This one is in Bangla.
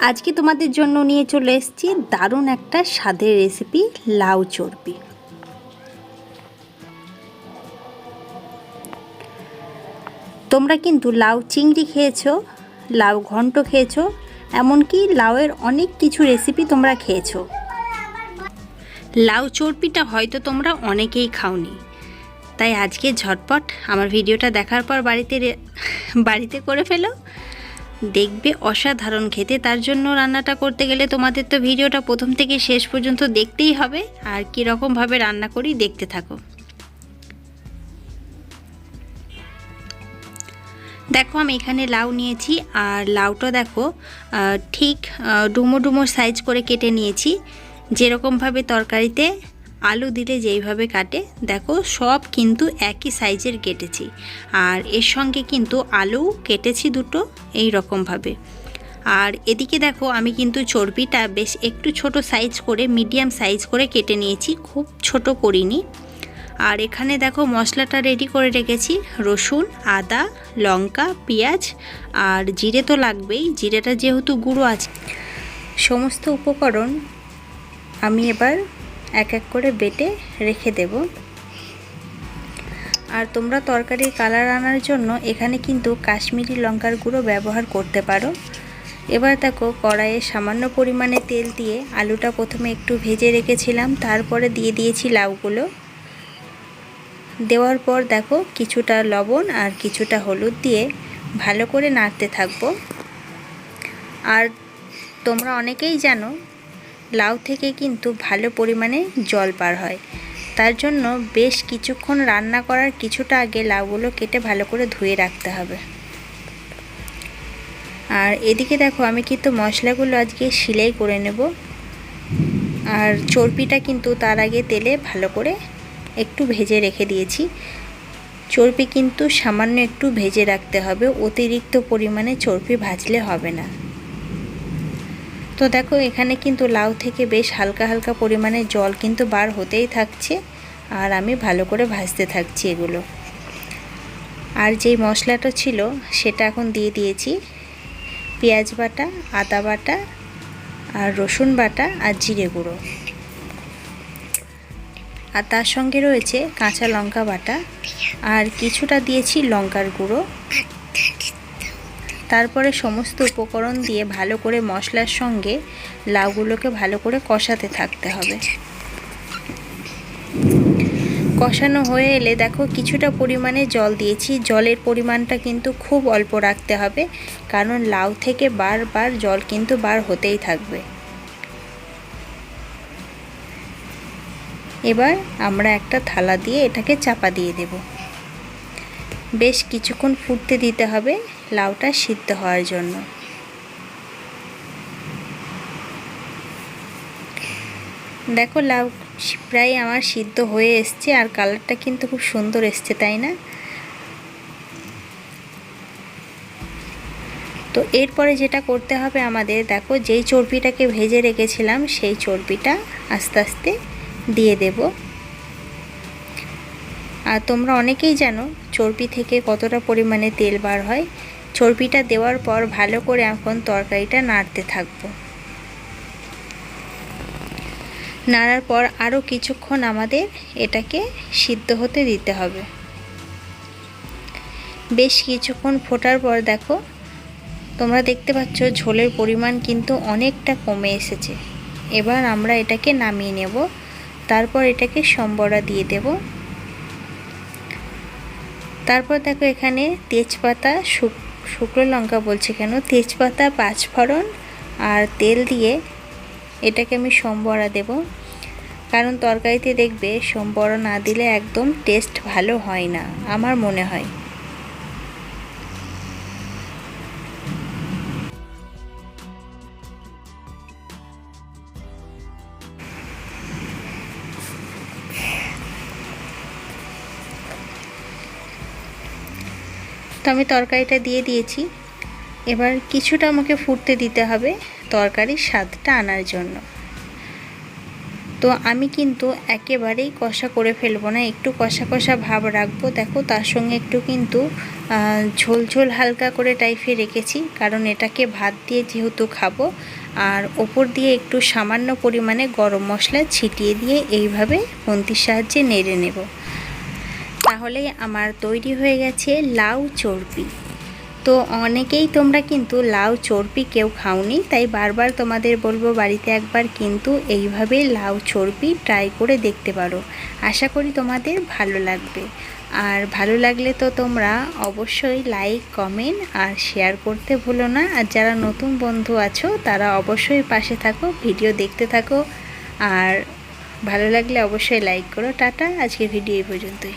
আজকে তোমাদের জন্য নিয়ে চলে এসেছি দারুণ একটা স্বাদের রেসিপি লাউ চর্বি। তোমরা কিন্তু লাউ চিংড়ি খেয়েছো, লাউ ঘন্ট খেয়েছো, এমনকি লাউয়ের অনেক কিছু রেসিপি তোমরা খেয়েছো। লাউ চর্বিটা হয়তো তোমরা অনেকেই খাওনি। তাই আজকে ঝটপট আমার ভিডিওটা দেখার পর বাড়িতে বাড়িতে করে ফেলো। দেখবে অসাধারণ খেতে। তার জন্য রান্নাটা করতে গেলে তোমাদের তো ভিডিওটা প্রথম থেকে শেষ পর্যন্ত দেখতেই হবে। আর কীরকমভাবে রান্না করি দেখতে থাকো। দেখো, আমি এখানে লাউ নিয়েছি। আর লাউটা দেখো ঠিক ডুমো ডুমো সাইজ করে কেটে নিয়েছি। যেরকমভাবে তরকারিতে আলু দিলে যেইভাবে কাটে, দেখো সব কিন্তু একই সাইজের কেটেছি। আর এর সঙ্গে কিন্তু আলু কেটেছি দুটো এই রকমভাবে আর এদিকে দেখো আমি কিন্তু চর্বিটা বেশ একটু ছোট সাইজ করে মিডিয়াম সাইজ করে কেটে নিয়েছি, খুব ছোট করিনি। আর এখানে দেখো মশলাটা রেডি করে রেখেছি, রসুন, আদা, লঙ্কা, পেঁয়াজ আর জিরে তো লাগবেই, জিরেটা যেহেতু গুঁড়ো আছে। সমস্ত উপকরণ আমি এবার এক এক করে বেটে রেখে দেব। আর তোমরা তরকারির কালার আনার জন্য এখানে কিন্তু কাশ্মীরি লঙ্কার গুঁড়ো ব্যবহার করতে পারো। এবার দেখো কড়াইয়ে সামান্য পরিমাণে তেল দিয়ে আলুটা প্রথমে একটু ভেজে রেখেছিলাম, তারপরে দিয়ে দিয়েছি লাউগুলো। দেওয়ার পর দেখো কিছুটা লবণ আর কিছুটা হলুদ দিয়ে ভালো করে নাড়তে থাকব। আর তোমরা অনেকেই জানো লাউ থেকে কিন্তু ভালো পরিমাণে জল পার হয়। তার জন্য বেশ কিছুক্ষণ রান্না করার কিছুটা আগে লাউগুলো কেটে ভালো করে ধুয়ে রাখতে হবে। আর এদিকে দেখো, আমি কিন্তু মশলাগুলো আজকে সিলাই করে নেব। আর চর্বিটা কিন্তু তার আগে তেলে ভালো করে একটু ভেজে রেখে দিয়েছি। চর্বি কিন্তু সামান্য একটু ভেজে রাখতে হবে, অতিরিক্ত পরিমাণে চর্বি ভাজলে হবে না। তো দেখো, এখানে কিন্তু লাউ থেকে বেশ হালকা হালকা পরিমাণে জল কিন্তু বার হতেই থাকছে আর আমি ভালো করে ভাজতে থাকছি এগুলো। আর যেই মশলাটা ছিল সেটা এখন দিয়ে দিয়েছি। পেঁয়াজ বাটা, আদা বাটা আর রসুন বাটা আর জিরে গুঁড়ো। আর তার সঙ্গে রয়েছে কাঁচা লঙ্কা বাটা। আর কিছুটা দিয়েছি লঙ্কার গুঁড়ো। তারপরে সমস্ত উপকরণ দিয়ে ভালো করে মশলার সঙ্গে লাউগুলোকে ভালো করে কষাতে থাকতে হবে। কষানো হয়ে এলে দেখো কিছুটা পরিমাণে জল দিয়েছি। জলের পরিমাণটা কিন্তু খুব অল্প রাখতে হবে, কারণ লাউ থেকে বারবার জল কিন্তু বার হতেই থাকবে। এবার আমরা একটা থালা দিয়ে এটাকে চাপা দিয়ে দেব। বেশ কিছুক্ষণ ফুটতে দিতে হবে, লাউটা সিদ্ধ হওয়ার জন্য। দেখো লাউ প্রায় আমার সিদ্ধ হয়ে এসছে, আর কালারটা কিন্তু খুব সুন্দর এসছে, তাই না? তো এরপরে যেটা করতে হবে আমাদের, দেখো যেই চর্বিটাকে ভেজে রেখেছিলাম, সেই চর্বিটা আস্তে আস্তে দিয়ে দেব। আর তোমরা অনেকেই জানো চর্বি থেকে কতটা পরিমাণে তেল বার হয়, চর্বিটা দেওয়ার পর ভালো করে এখন তরকারিটা নাড়তে থাকব। নাড়ার পর আরও কিছুক্ষণ আমাদের এটাকে সিদ্ধ হতে দিতে হবে। বেশ কিছুক্ষণ ফোটার পর দেখো, তোমরা দেখতে পাচ্ছ ঝোলের পরিমাণ কিন্তু অনেকটা কমে এসেছে। এবার আমরা এটাকে নামিয়ে নেব, তারপর এটাকে সম্বরা দিয়ে দেব। তারপর দেখো এখানে তেজপাতা শুকনো লঙ্কা বলছে কেন? তেজপাতা পাঁচ পাঁচফোড়ন আর তেল দিয়ে এটাকে আমি সম্বরা দেব। কারণ তরকারিতে দেখবে সম্বরা না দিলে একদম টেস্ট ভালো হয় না, আমার মনে হয়। তো আমি তরকারিটা দিয়ে দিয়েছি। এবার কিছুটা আমাকে ফুটতে দিতে হবে তরকারির স্বাদটা আনার জন্য। তো আমি কিন্তু একেবারেই কষা করে ফেলব না, একটু কষা কষা ভাব রাখব। দেখো, তার সঙ্গে একটু কিন্তু ঝোল ঝোল হালকা করে টাইপের রেখেছি, কারণ এটাকে ভাত দিয়ে যেহেতু খাব, আর ওপর দিয়ে একটু সামান্য পরিমাণে গরম মশলা ছিটিয়ে দিয়ে এইভাবে খুন্তির সাহায্যে নেড়ে নেব। তাহলে আমার তৈরি হয়ে গেছে লাউ চর্বি। তো অনেকেই তোমরা কিন্তু লাউ চর্বি কেউ খাওনি, তাই বারবার তোমাদের বলব বাড়িতে একবার কিন্তু এইভাবে লাউ চর্বি ট্রাই করে দেখতে পারো। আশা করি তোমাদের ভালো লাগবে। আর ভালো লাগলে তো তোমরা অবশ্যই লাইক কমেন্ট আর শেয়ার করতে ভুলো না। আর যারা নতুন বন্ধু আছো, তারা অবশ্যই পাশে থাকো, ভিডিও দেখতে থাকো। আর ভালো লাগলে অবশ্যই লাইক করো। টাটা আজকে ভিডিও এই পর্যন্তই।